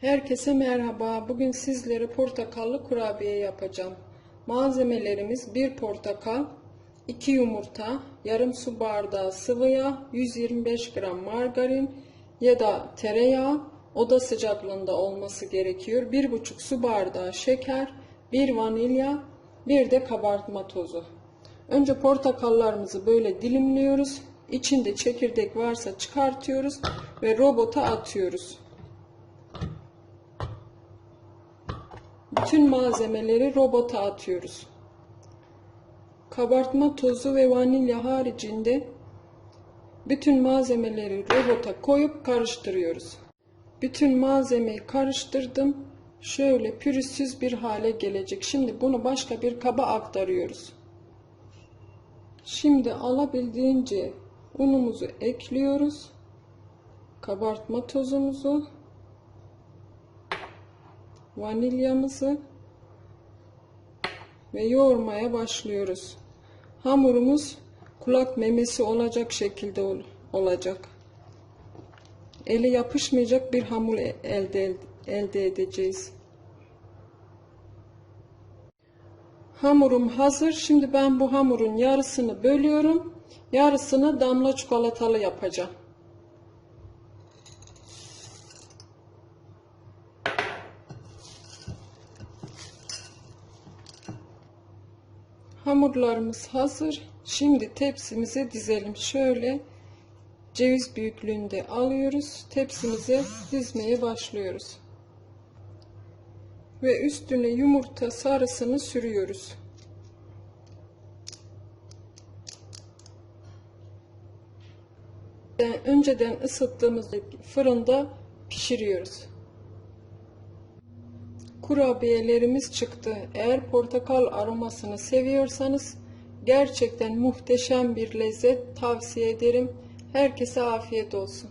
Herkese merhaba. Bugün sizlere portakallı kurabiye yapacağım. Malzemelerimiz 1 portakal, 2 yumurta, yarım su bardağı sıvı yağ, 125 gram margarin ya da tereyağı oda sıcaklığında olması gerekiyor. 1,5 su bardağı şeker, 1 vanilya, bir de kabartma tozu. Önce portakallarımızı böyle dilimliyoruz. İçinde çekirdek varsa çıkartıyoruz ve robota atıyoruz. Bütün malzemeleri robota atıyoruz. Kabartma tozu ve vanilya haricinde bütün malzemeleri robota koyup karıştırıyoruz. Bütün malzemeyi karıştırdım. Şöyle pürüzsüz bir hale gelecek. Şimdi bunu başka bir kaba aktarıyoruz. Şimdi alabildiğince unumuzu ekliyoruz. Kabartma tozumuzu vanilyamızı ve yoğurmaya başlıyoruz. Hamurumuz kulak memesi olacak şekilde ol olacak. Eli yapışmayacak bir hamur e- elde elde edeceğiz. Hamurum hazır. Şimdi ben bu hamurun yarısını bölüyorum. Yarısını damla çikolatalı yapacağım. Hamurlarımız hazır. Şimdi tepsimize dizelim. Şöyle ceviz büyüklüğünde alıyoruz. Tepsimize dizmeye başlıyoruz. Ve üstüne yumurta sarısını sürüyoruz. Önceden ısıttığımız fırında pişiriyoruz. Kurabiyelerimiz çıktı. Eğer portakal aromasını seviyorsanız gerçekten muhteşem bir lezzet tavsiye ederim. Herkese afiyet olsun.